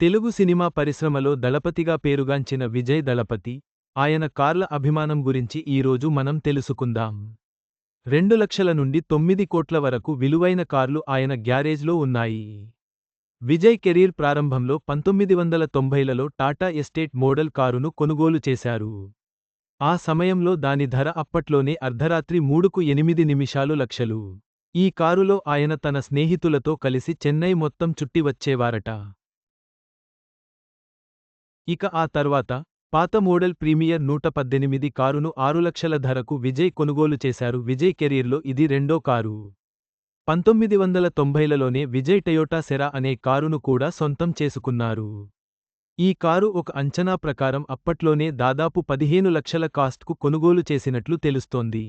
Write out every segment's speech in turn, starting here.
Telugu cinema పరిశ్రమలో దళపతిగా పేరుగాంచిన విజయ్ దళపతి ఆయన కార్ల అభిమానం గురించి ఈరోజు మనం తెలుసుకుందాం. రెండు లక్షల నుండి తొమ్మిది కోట్ల వరకు విలువైన కార్లు ఆయన గ్యారేజ్లో ఉన్నాయి. విజయ్ కెరీర్ ప్రారంభంలో పంతొమ్మిది వందల తొంభైలలో టాటా ఎస్టేట్ మోడల్ కారును కొనుగోలు చేశారు. ఆ సమయంలో దాని ధర అప్పట్లోనే అర్ధరాత్రి మూడుకు ఎనిమిది నిమిషాలు లక్షలు. ఈ కారులో ఆయన తన స్నేహితులతో కలిసి చెన్నై మొత్తం చుట్టి వచ్చేవారట. ఇక ఆ తర్వాత పాత మోడల్ ప్రీమియర్ నూట పద్దెనిమిది కారును ఆరు లక్షల ధరకు విజయ్ కొనుగోలు చేశారు. విజయ్ కెరీర్లో ఇది రెండో కారు. పంతొమ్మిది వందల తొంభైలలోనే విజయ్ టయోటా సెరా అనే కారును కూడా సొంతం చేసుకున్నారు. ఈ కారు ఒక అంచనా ప్రకారం అప్పట్లోనే దాదాపు పదిహేను లక్షల కాస్ట్కు కొనుగోలు చేసినట్లు తెలుస్తోంది.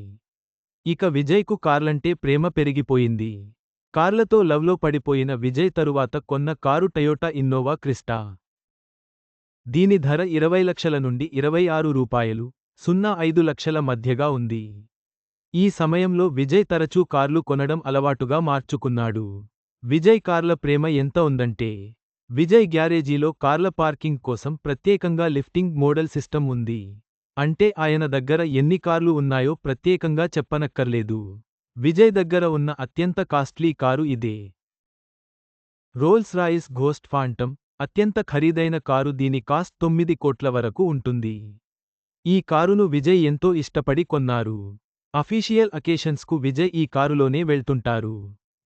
ఇక విజయ్కు కార్లంటే ప్రేమ పెరిగిపోయింది. కార్లతో లవ్లో పడిపోయిన విజయ్ తరువాత కొన్న కారు టయోటా ఇన్నోవా క్రిస్టా. దీని ధర ఇరవై లక్షల నుండి ఇరవై ఆరు రూపాయలు సున్నా ఐదు లక్షల మధ్యగా ఉంది. ఈ సమయంలో విజయ్ తరచూ కార్లు కొనడం అలవాటుగా మార్చుకున్నాడు. విజయ్ కార్ల ప్రేమ ఎంత ఉందంటే విజయ్ గ్యారేజీలో కార్ల పార్కింగ్ కోసం ప్రత్యేకంగా లిఫ్టింగ్ మోడల్ సిస్టమ్ ఉంది. అంటే ఆయన దగ్గర ఎన్ని కార్లు ఉన్నాయో ప్రత్యేకంగా చెప్పనక్కర్లేదు. విజయ్ దగ్గర ఉన్న అత్యంత కాస్ట్లీ కారు ఇదే. రోల్స్ రాయిస్ ఘోస్ట్ ఫాంటమ్ అత్యంత ఖరీదైన కారు దీని కాస్ట్ తొమ్మిది కోట్ల వరకు ఉంటుంది. ఈ కారును విజయ్ ఎంతో ఇష్టపడి కొన్నారు. అఫీషియల్ అకేషన్స్కు విజయ్ ఈ కారులోనే వెళ్తుంటారు.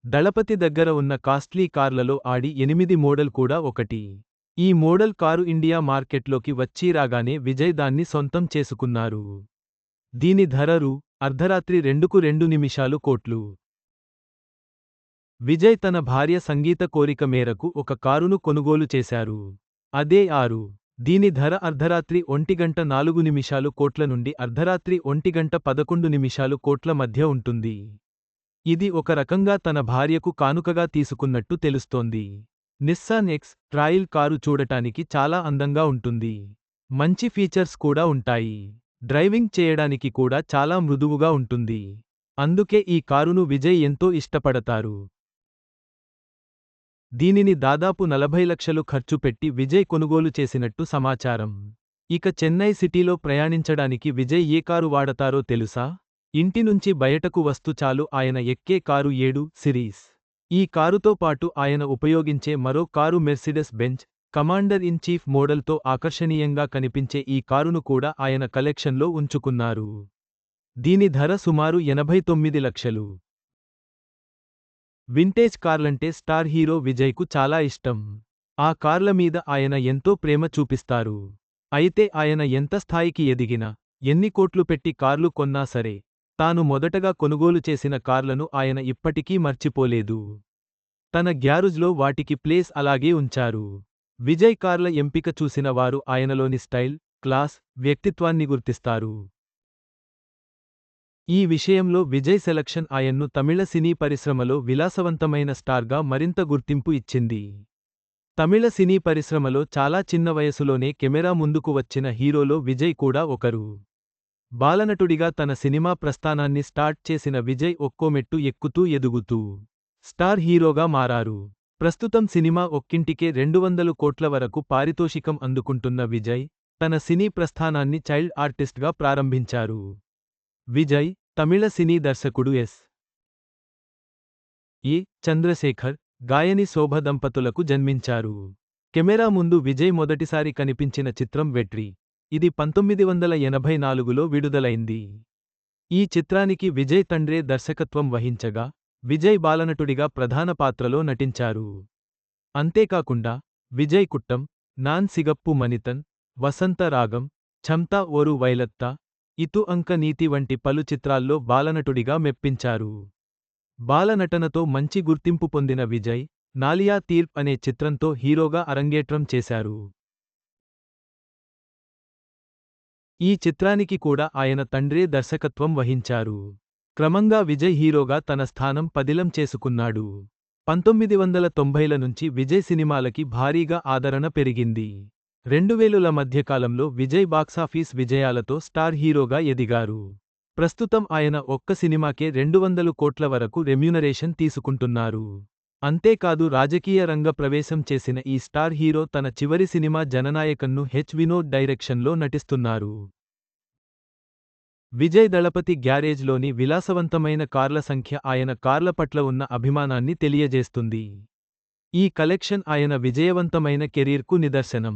దళపతి దగ్గర ఉన్న కాస్ట్లీ కార్లలో ఆడి ఎనిమిది మోడల్ కూడా ఒకటి. ఈ మోడల్ కారు ఇండియా మార్కెట్లోకి వచ్చి రాగానే విజయ్ దాన్ని సొంతం చేసుకున్నారు. దీని ధర అర్ధరాత్రి రెండుకు రెండు నిమిషాలు కోట్లు. విజయ్ తన భార్య సంగీత కోరిక మేరకు ఒక కారును కొనుగోలు చేశారు. అదే ఆరు. దీని ధర అర్ధరాత్రి ఒంటిగంట నాలుగు నిమిషాలు కోట్ల నుండి అర్ధరాత్రి ఒంటిగంట పదకొండు నిమిషాలు కోట్ల మధ్య ఉంటుంది. ఇది ఒక రకంగా తన భార్యకు కానుకగా తీసుకున్నట్టు తెలుస్తోంది. నిస్సాన్ ఎక్స్ ట్రాయిల్ కారు చూడటానికి చాలా అందంగా ఉంటుంది. మంచి ఫీచర్స్ కూడా ఉంటాయి. డ్రైవింగ్ చేయడానికి కూడా చాలా మృదువుగా ఉంటుంది. అందుకే ఈ కారును విజయ్ ఎంతో ఇష్టపడతారు. దీనిని దాదాపు నలభై లక్షలు ఖర్చు పెట్టి విజయ్ కొనుగోలు చేసినట్టు సమాచారం. ఇక చెన్నై సిటీలో ప్రయాణించడానికి విజయ్ ఏ కారు వాడతారో తెలుసా? ఇంటి నుంచి బయటకు వస్తు చాలు ఆయన ఎక్కే కారు ఏడు సిరీస్. ఈ కారుతో పాటు ఆయన ఉపయోగించే మరో car Mercedes Benz commander in chief మోడల్తో ఆకర్షణీయంగా కనిపించే ఈ కారును కూడా ఆయన కలెక్షన్లో ఉంచుకున్నారు. దీని ధర సుమారు ఎనభై తొమ్మిది లక్షలు. వింటేజ్ కార్లంటే స్టార్ హీరో విజయ్కు చాలా ఇష్టం. ఆ కార్ల మీద ఆయన ఎంతో ప్రేమ చూపిస్తారు. అయితే ఆయన ఎంత స్థాయికి ఎదిగినా ఎన్ని కోట్లు పెట్టి కార్లు కొన్నా సరే తాను మొదటగా కొనుగోలు చేసిన కార్లను ఆయన ఇప్పటికీ మర్చిపోలేదు. తన గ్యారుజ్లో వాటికి ప్లేస్ అలాగే ఉంచారు. విజయ్ కార్ల ఎంపిక చూసిన వారు ఆయనలోని స్టైల్ క్లాస్ వ్యక్తిత్వాన్ని గుర్తిస్తారు. ఈ విషయంలో విజయ్ సెలక్షన్ ఆయన్ను తమిళ సినీ పరిశ్రమలో విలాసవంతమైన స్టార్గా మరింత గుర్తింపు ఇచ్చింది. తమిళ సినీ పరిశ్రమలో చాలా చిన్న వయసులోనే కెమెరా ముందుకు వచ్చిన హీరోలో విజయ్ కూడా ఒకరు. బాలనటుడిగా తన సినిమా ప్రస్థానాన్ని స్టార్ట్ చేసిన విజయ్ ఒక్కోమెట్టు ఎక్కుతూ ఎదుగుతూ స్టార్ హీరోగా మారారు. ప్రస్తుతం సినిమా ఒక్కింటికే రెండు వందలు కోట్ల వరకు పారితోషికం అందుకుంటున్న విజయ్ తన సినీ ప్రస్థానాన్ని చైల్డ్ ఆర్టిస్ట్గా ప్రారంభించారు. విజయ్ తమిళ సినీ దర్శకుడు ఎస్. ఈ చంద్రశేఖర్ గాయని శోభ దంపతులకు జన్మించారు. కెమెరా ముందు విజయ్ మొదటిసారి కనిపించిన చిత్రం వెట్రి. ఇది పంతొమ్మిది వందల ఎనభై నాలుగులో విడుదలైంది. ఈ చిత్రానికి విజయ్ తండ్రే దర్శకత్వం వహించగా విజయ్ బాలనటుడిగా ప్రధాన పాత్రలో నటించారు. అంతేకాకుండా విజయ్ కుట్టం నాన్ సిగప్పు మనితన్ వసంత రాగం ఛంతా ఓరు వైలత్తా ఇతు అంక నీతి వంటి పలు చిత్రాల్లో బాలనటుడిగా మెప్పించారు. బాలనటనతో మంచి గుర్తింపు పొందిన విజయ్ నాలియా తీర్ప్ అనే చిత్రంతో హీరోగా అరంగేట్రం చేశారు. ఈ చిత్రానికి కూడా ఆయన తండ్రే దర్శకత్వం వహించారు. క్రమంగా విజయ్ హీరోగా తన స్థానం పదిలం చేసుకున్నాడు. పంతొమ్మిది వందల తొంభైల నుంచి విజయ్ సినిమాలకి భారీగా ఆదరణ పెరిగింది. రెండువేలుల మధ్యకాలంలో విజయ్ బాక్సాఫీస్ విజయాలతో స్టార్ హీరోగా ఎదిగారు. ప్రస్తుతం ఆయన ఒక్క సినిమాకే రెండు వందలు కోట్ల వరకు రెమ్యూనరేషన్ తీసుకుంటున్నారు. అంతేకాదు రాజకీయ రంగ ప్రవేశం చేసిన ఈ స్టార్ హీరో తన చివరి సినిమా జననాయకన్ను హెచ్ వినోద్ డైరెక్షన్లో నటిస్తున్నారు. విజయ్ దళపతి గ్యారేజ్లోని విలాసవంతమైన కార్ల సంఖ్య ఆయన కార్ల పట్ల ఉన్న అభిమానాన్ని తెలియజేస్తుంది. ఈ కలెక్షన్ ఆయన విజయవంతమైన కెరీర్కు నిదర్శనం.